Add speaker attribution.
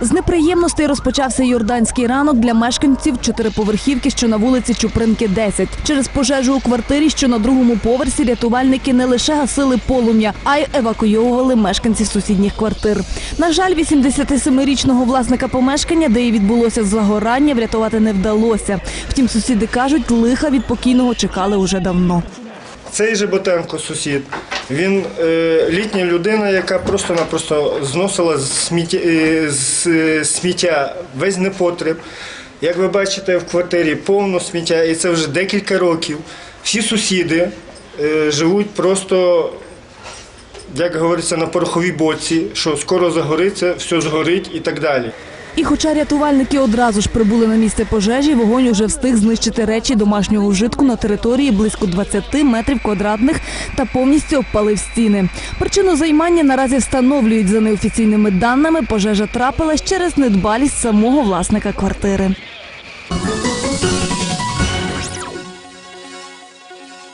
Speaker 1: З неприємностей розпочався йорданський ранок для мешканців чотириповерхівки, що на вулиці Чупринки 10. Через пожежу у квартирі, що на другому поверсі, рятувальники не лише гасили полум'я, а й евакуйовували мешканців сусідніх квартир. На жаль, 87-річного власника помешкання, де і відбулося загорання, врятувати не вдалося. Втім, сусіди кажуть, лиха від покійного чекали уже давно.
Speaker 2: Цей же Ботенко сусід. Він е, літня людина, яка просто-напросто зносила з сміття, е, з е, сміття весь непотреб. Як ви бачите, в квартирі повно сміття, і це вже декілька років. Всі сусіди живуть просто, як говориться, на пороховій боці, що скоро загориться, все згорить і так далі.
Speaker 1: І хоча рятувальники одразу ж прибули на місце пожежі, вогонь уже встиг знищити речі домашнього вжитку на території близько 20 метрів квадратних та повністю обпалив стіни. Причину займання наразі встановлюють за неофіційними даними. Пожежа трапилась через недбалість самого власника квартири.